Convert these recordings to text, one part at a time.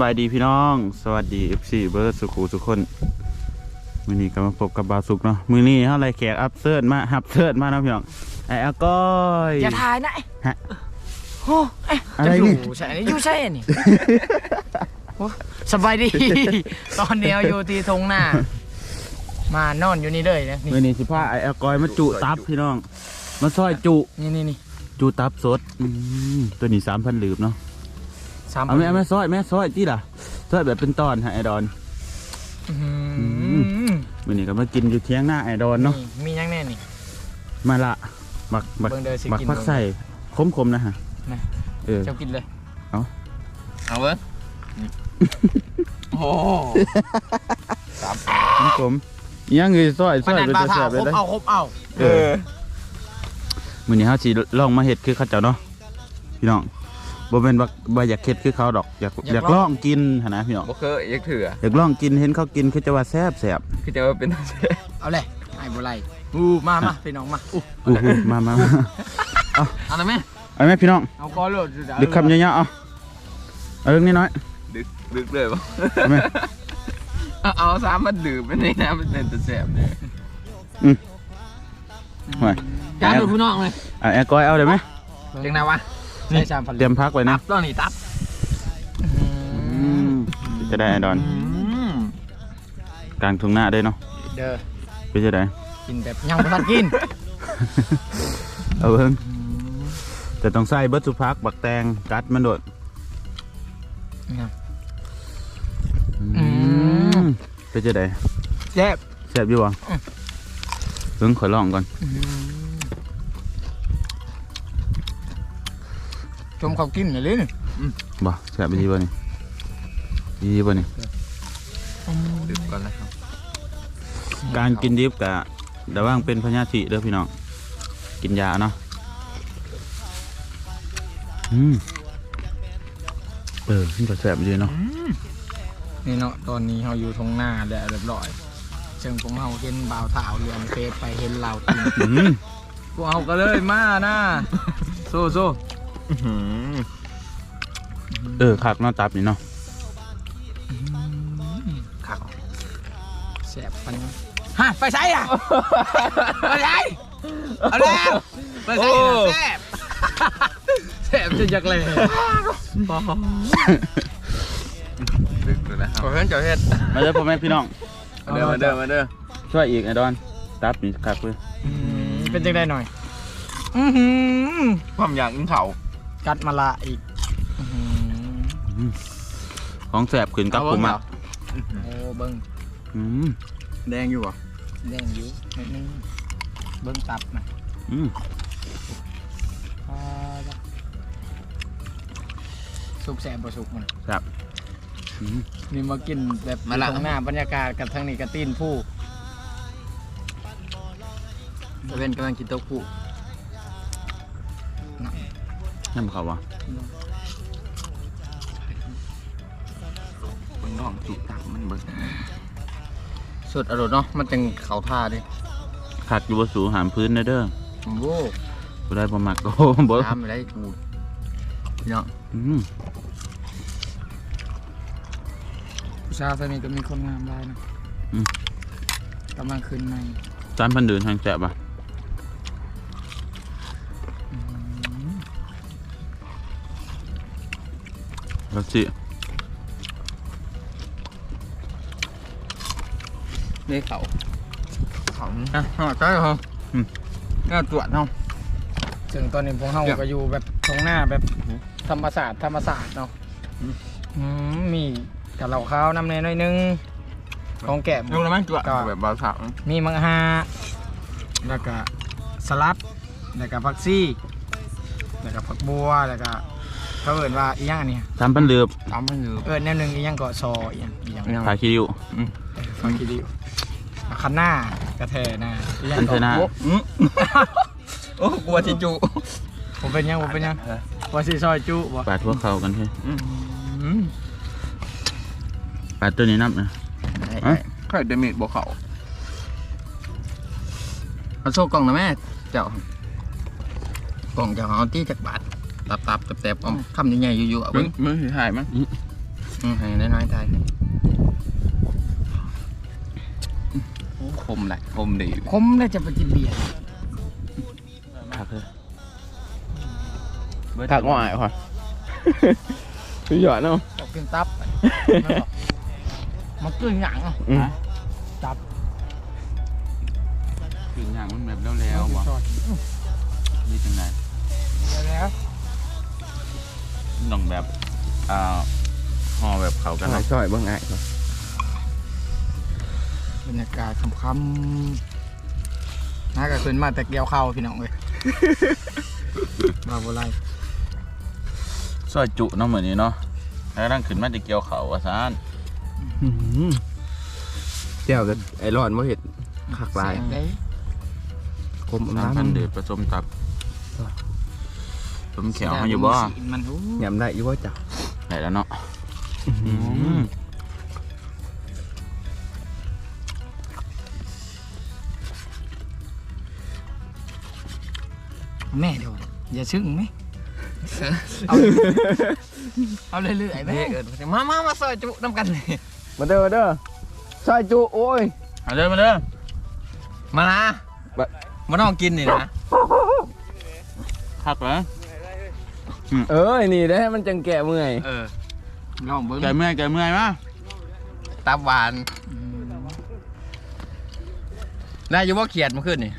บายดีพี่น้อง สวัสดี FC เบิร์ดสุขุสุกคนมื้อนี้ก็มาพบกับบาวสุกเนาะมื้อนี้เฮาไล่แขกอัพเซิร์ตมาฮับเซิร์ตมาเนาะพี่น้องไอ้อาก้อยอย่าทายนะฮะโอ้เอ๊ะอะไรจะอนี่ยู่ใช่นี่อยู่ใช่นี่โอ้สบายดี ตอนเดียวอยู่ที่ทงหน้ามานอนอยู่นี่เลยนะนี่มื้อนี้สิพาไอ้อาก้อยมาจุตับพี่น้อง มาซอยจุนี่นี่นี่จุตับสดอืมตัวนี้3,000ลืบเนาะ สามเอาแม่เอาแม่ซอยแม่ซอยติล่ะซอยแบบเป็นตอนฮะไอดอนอื้อหือมื้อนี้ก็มากินอยู่เที่ยงหน้าไอดอนเนาะนี่มียังแน่นี่ มาละบักบักเบิ่งเด้อสิบักกินพักใส่คมๆนะฮะนะเออ เจ้ากินเลยเอาเว้ยโอ้คมๆยังคือซอยซปานอยนั้นเป็นปลาแซ่เผาบๆเลคยบเด้อเอาคบเอาเออมื้อนี้เฮาสิลองมาเฮ็ดคือเขาเจ้าเนาะพี่น้อง บ่แม่นว่าบ่อยากเฮ็ดคือเขาดอกอยากอยากลองกินหั่นนะพี่น้องบ่เคยยักเถื่ออยากลองกินเห็นเขากินคือจะว่าแซ่บแซ่บคือจะว่าเป็นเอาเลยไอ้บัวไหลอู้มามาพี่น้องมาอู้อู้หูมามามาเอาละแม่เอาไหมพี่น้องเอาก้อนโลดดึกคำเยอะๆเอาเอาเรื่องนี้น้อยดึกดึกเลยปะเอาไหม เอาเอาสามมันดื่มไม่ได้นะมันเป็นตะแสบเลยไว้จานดูพี่น้องเลยอะแอร์ก้อยเอาได้ไหมจังไงวะ ใช่สามพันเตรียมพักไว้นะตับต้องนี่ตับอืมจะได้ไอดอนอืมกลางทุ่งหน้าได้เนาะเด้อไปจะได้กินแบบยังไม่ทันกินเอาเพิ่งแต่ต้องใส่เบิร์ดสุพักบักแตงกัดมันโดดอืมไปจะได้แซ่บแซ่บอยู่บ่อืมเพิ่งขอลองก่อน ชมเขากินหน่อยลิ้นบ่แซ่บดีบ่นี่ดีบ่นี่ดื่มก่อนนะครับ การกินดิบกะระวังเป็นพญาธิเด้อพี่น้อง กินยาเนาะอืมเออมันก็แซ่บดีเนาะนี่เนาะตอนนี้เราอยู่ทงหน้าแล้วเรียบร้อยซึ่งพวกเราเห็นบ่าวสาวเรียนเฟซไปเห็นเรากินอืมพวกเราก็เลยมานะโซ่โซ่ เออคักเนาะตับนี่เนาะขักแซ่บปันฮะไปใช้อะไปใช้เอาแล้วไปใช้นะแซ่บแซ่บจะอยากเลยดึกเลยนะครับขอเพื่อนเจ้าเฮ็ดมาเด้อพ่อแม่พี่น้องมาเด้อมาเด้อมาเด้อช่วยอีกไอ้ดอนตับนี่คักเลยเป็นจังได้หน่อยอื้อหือความอยากกินเขา กัดมาละอีกอื้อหือของแซ่บขึ้นกับผมอะโอ้เบิ้งอืมแดงอยู่อะแดงอยู่นิดนึงเบิ้งตับนะอืมอ่าสุกแสบบ่สุกมันแซ่บอืมนี่มากินแบบอยู่ตรงหน้าบรรยากาศกับทางนี้กระตีนผู้ ตะเวนกำลังกินเต้าหู้ นั่นเขาวะเบิ่งน้องจุกตับมันเบิ่งสุดอร่อยเนาะ มันจังเขาท่าดิคักอยู่บนสูหามพื้นเด้อเด้อโว้บ่ได้บ่มักโอ้บ่น้ำไม่ได้กูพี่น้องอืมผู้ชายตอนนี้ก็มีคนงามได้นะอืมกำลังขึ้นใหม่จานพันเดินทางแซ่บอะ แล้วสินี่เขาเขาอะห่อใจเหรอน่าตรวจเนาะซึ่งตอนนี้พวกเราเดี๋ยวก็อยู่แบบตรงหน้าแบบธรรมศาสตร์ธรรมศาสตร์เนาะอืมมีกับเหล่าข้าวน้ำเนยหน่อยนึงของแก้มลงแล้วมั้งตรวจก็แบบเบาสาวมีมังฮาแล้วก็สลัดแล้วก็ผักซี่แล้วก็ผักบัวแล้วก็ เขาเอินว่าอีหยังอันนี้จานพันเดือบตามมันอยู่เอินแนวหนึงอีหยังก็ซออีหยังอีหยังผาคิริวฟังคิดดิวคันหน้ากระแทหน้าอีหยังคันเทหน้าก็อืมโอ้กลัวทิจูผมเป็นหยังผมเป็นหยังว่าสิซอยจุบ่ปาดพวกเขากันเถอะอืมปาดตัวนี้นับนะ เอ๊ะใครเดมิดบอกเขาเอาโชว์กล่องนะแม่ เจ้ากล่องเจ้าเอาที่จากบาท ตับตับๆแตบๆเอาคำใหญ่ๆอยู่ๆเอามึเบิ่งงมึงสิถ่ายมั้งอืมให้น้อยๆทายให้โอ้คมแหละคมดีคมได้จะไปกินเบียร์คักเลยถักง่ายค่ะสุดยอดเนาะตกกินตับมันกลืนหยังอะอืมตับคืออย่างมันแบบแล้วๆบ่ซอยนี่จังไดแล้ว ต้องแบบอ่าห่อแบบเขากันช่วยเนาะช่วยเบิ่งง่ายก่อนบรรยากาศคำๆน่าก็ขึ้นมาแต่เกี่ยวข้าวพี่น้องเลย มาบ่ไรซอยจุเนาะเหมือนนี้เนาะแล้วนั่งขึ้นมาจะเกี่ยวเขาว่าซานเจ้าก็ไอ้ร้อนบ่เห็ดคักหลายเสียงได้คมน้ำพันเดือดผสมตับ ผมเขียวมาอยู่บ่สีมันรู้ยำได้อยู่บ่จ้ะไหนแล้วเนาะมแม่เดี๋ยวอย่าชึ่งไหมเอาเอาเรื่อยๆไหมเฮ้เอิ้นมามามาซอยจุน้ำกันเลยมาเด้อมาเด้อซอยจุโอ้ยมาเด้อมาเด้อมานะมาน้องกินนี่นะคักเหรอ เออนี่ได้มันจังแก่เมื่อยเออลองเบิ้งแกเมื่อยแกเมื่อยมาตับหวาน ได้อยู่บ่เขียดมาขึ้นนี่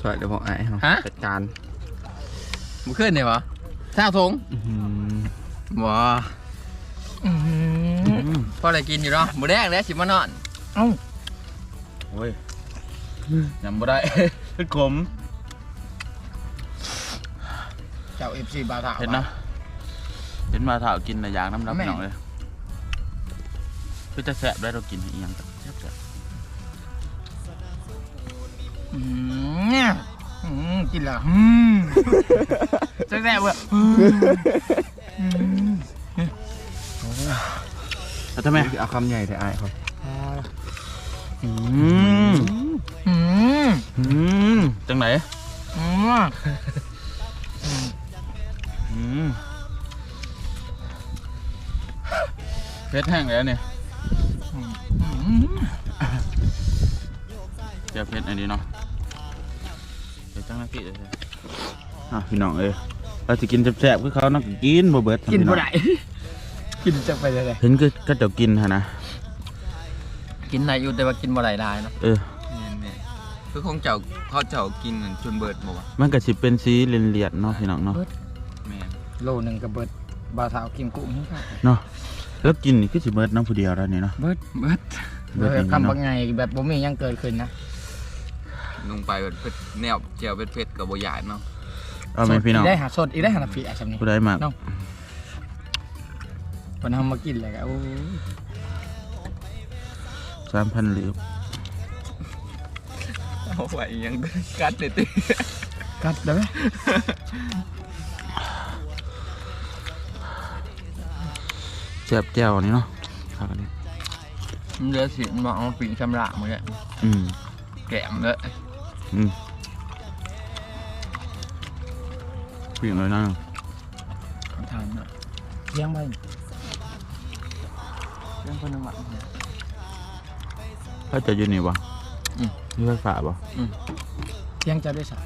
ช่วยเดี๋ยวผมไอ้เขาฮะ จัดการมาขึ้นนี่วะเช้าทงว้าอืมพอได้กินอยู่เนาะหมูแดงแล้วสิมานอนเอ้าโอ้ยยำบ่ได้คือขม เจ้าเอฟซีบาถาเห็นเนาะเห็นมาถาวกินแต่อยางน้ำรับแม่พี่น้องเลยคือจะแสบได้เรากินอีหยังก็แซ่บอืมเนี่ยอืมกินแล้วอืมแซ่บๆเว้ยอืมๆแล้วทำไมเอาคำใหญ่แต่ไอ้เขาอืมอืมอืมจังไหนอืมอืม เพชรแห้งแล้วเนี่ยอืมเจียวเพชรอันนี้เนาะเดี๋ยวจังหน้าที่เลยอะพี่น้องเอ้ยเราจะกินแซ่บๆคือเขาเนาะก็กินบ่เบิดกินพี่บ่องได้กินจะไปเลยเห็นก็ก็เจะกินฮะนะกินได้อยู่แต่ว่ากินบ่ได้หลายเนาะเออนี่ๆคือคงเจ้าเขาเจ้ากินจนเบิดบ่วะมันก็สิเป็นสีเหลียดๆเนาะพี่น้องเนาะแม่น โลหนึ่งกับเบิดบาถาวกินกุ้งให้ครับเนาะแล้วกินนี่คือสิเบิดน้ำผู้เดียวแล้วนี่เนาะเบิดเบิดเบิดเอเอองคำเนาะบางไงแบบบ่มีหยังเกิดขึ้นนะลงไปเบิดเผ็ดแนวเจียวเผ็ดๆกับบ่ใหญ่เนาะเอาไหมพี่น้องกได้หาสดอีกได้หาฝีอะสำนี้ผู้ใดมากน้องวันทำมากินเลยก็โอ้ยสามพันหรือเอาไว้ยังกัดเด็ดกัดได้ไหม ซ่บแจ่วนี่เนาะครับอันนี้มันเหลือสิมันบอกเอาปิ่งชำระมื้อนี้อืม แกมเลยอืมเปลี่ยนเลยนะทานน่ะเลี้ยงไปเรื่องคนน้ำมันถ้าจะอยืนนี่วะอืม นี่ไฟฟ้าปะเลี้ยงจะได้สัก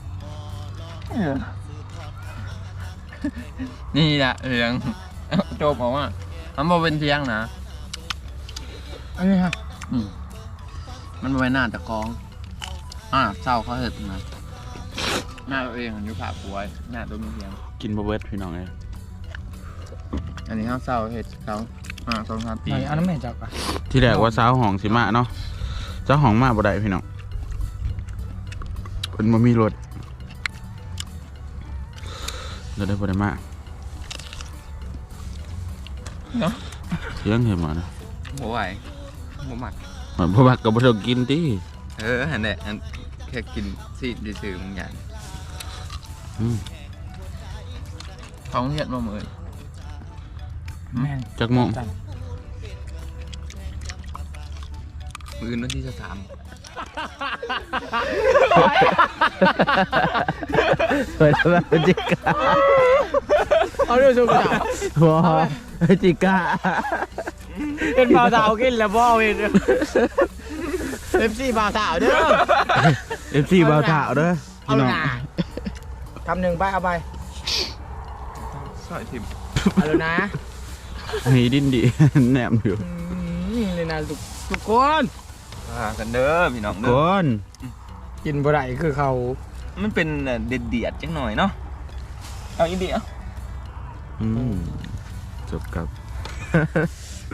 นี่แหละเรื่อง โจบบอกว่า มันบ่เป็นเที่ยงนะ อันนี้ฮะอืมมันบ่เป็นหน้าตะกอง อ่าเศร้าเขาเห็ดนะหน้าตัวเองอยู่ผ่าป่วยหน้าตัวมีเที่ยง กินบะเบิดพี่น้องเอ้ยอันนี้เขาเศร้าเห็ดเขาอ่าสองสามปีหน่อยอันนั้นไม่จับอะที่แรกว่าสาวห้องสิมาเนาะเจ้าห้องมาบ่ได้พี่น้องเพิ่นบ่มีรถเราได้บ่ได้มา เนาะเสียงเห็นมานะบ่ไหวบ่มักมันบ่บักก็บ่ต้องกินติเอออันเนี้ยอันแค่กินซีดซื่อๆมึงอย่างอืมท้องเห็ดมาเหมือนแม่นจักโมงจันมืออื่นวันที่จะสามเปิดสวัสดีครับ เอาเรื่องชมกันบ่จิก้าเป็นบ่าวสาวกินแล้วบ่เว้ยเอฟซีบ่าวสาวเด้อเอฟซีบ่าวถาวเด้อเอาพี่น้องหน้าคำหนึ่งไปเอาไปสอยทิมเอาเลยนะมีดินดีแหนมอยู่อืมนี่นะทุกทุกคนพากันเด้อพี่น้องคเด้อนกินบ่ได้คือเขา มันเป็นเด็ดเดียดๆจังหน่อยเนาะเอาอีเดีย อืมจบกับ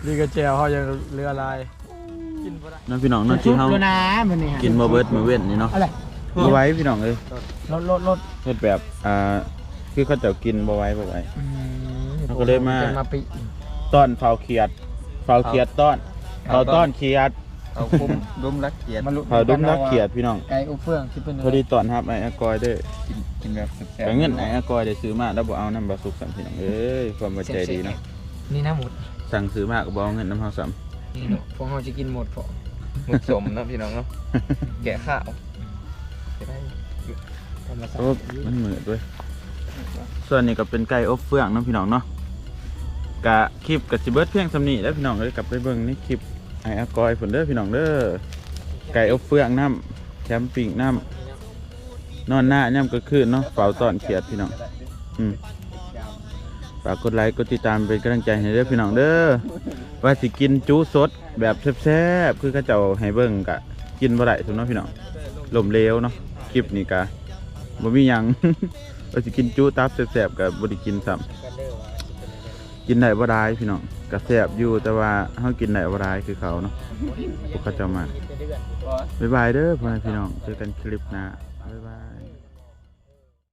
ดีกระเจียวเขายังเรือลายกินบ่ได้น้องพี่น้องเน้องที่เฮาชุบแล้วนะมันนี่ฮะกินบ่เบิดมื้อเว้นนี่เนาะอะไรบ่ไหว้พี่น้องเอ้ยรถรถรถเฮ็ดแบบอ่าคือเขาเจ้ากินบ่ไหว้บ่ไหว้ อืมเขาก็เลยมา เป็นมาปิต้อนเฝ้าเขียดเฝ้าเขียดต้อนเฝ้าต้อนเขียด เอาคุมดุมรักเกียรติมาลุเฝ้าดุมนักเขียดพี่น้องไก่อุเฟืองที่เป็นพอดีต้อนรับไอ้อากอยเด้อกินกินแบบแซ่บแต่เงินไอ้อากอยได้ซื้อมาแล้วบ่เอานำบ่สุกซ้ํพี่น้องเอ้ยความบ่ใจดีเนาะนี่นะหมดสั่งซื้อมาก็บ่เอาเงินนำเฮาซ้ํนี่เนาะพวกเขาจะกินหมดพอหมึกสมเนาะพี่น้องเนาะแกะข้าวจะได้ธรรมชาโอ้ติมันเหมือนด้วยส่วนนี้ก็เป็นไก่อบเฟืองเนาะพี่น้องเนาะกะคลิปกับสิเบิร์ดเพียงสำนีแล้วพี่น้องเลยกลับไปเบิ่งในคลิป ไอ้อากอยผลเด้อพี่น้องเด้อไก่อบเฟืองน้ำแคมปิ้งน้ำนอนหน้าย่ำก็คือเนาะเฝ้าตอนเขียดพี่น้องอืมฝากกดไลค์กดติดตามเป็นกำลังใจให้เด้อพี่น้องเด้อว่าสิกินจุสดแบบแซ่บๆคือเขาเจ้าให้เบิ่งกะ กินบ่ได้ทุกเนาะพี่น้องลมเลวเนาะคลิปนี้กะบ่มีหยัง ว่าสิกินจุตับแซ่บๆกับบ่ได้กินซ้ำกินได้บ่ได้พี่น้อง ก็แซ่บอยู่แต่ว่าเฮากินได้บ่ได้คือเขาเนาะพวกเขาเจ้ามาบ๊ายบายเด้อพ่อแม่พี่น้องเจอกันคลิปหน้าบ๊ายบาย